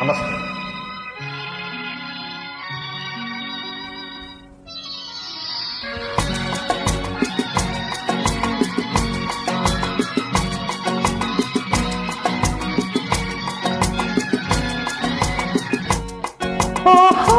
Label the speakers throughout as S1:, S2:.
S1: నమస్తే
S2: ఓహో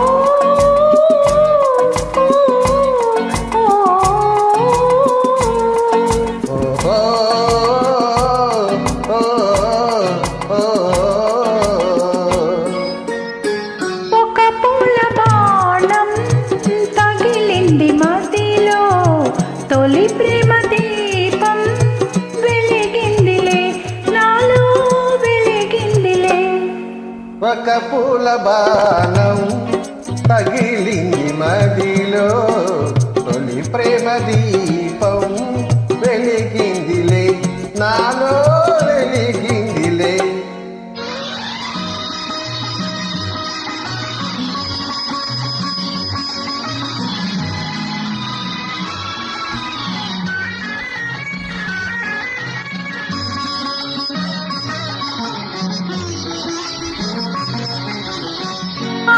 S2: ఒక పూల బాణం తగిలింది మదిలో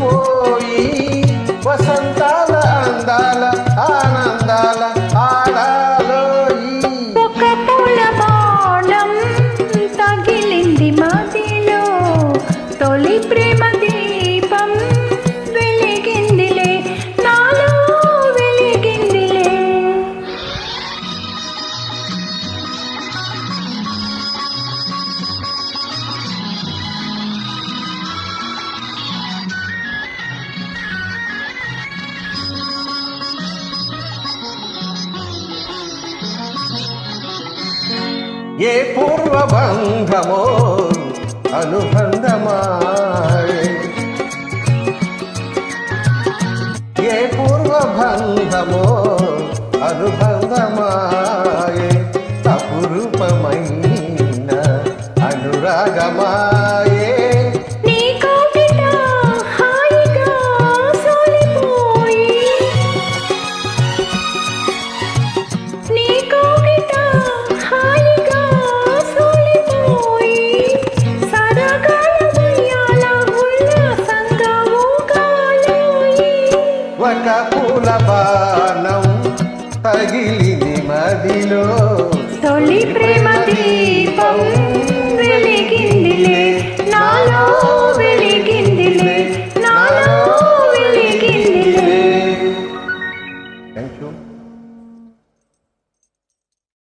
S1: పోయి వసంతాల అందాల ఆనందాల ఆడాలోయి
S2: ఒక పూల బాణం తగిలింది మదిలో తొలి ప్రేమ
S1: ఏ పూర్వబంధమో అనుబంధమాయే. ఏ పూర్వబంధమో అనుబంధమాయే. తొల బాణం తగిలిని మదిలో
S2: తొలి ప్రేమ దీపం.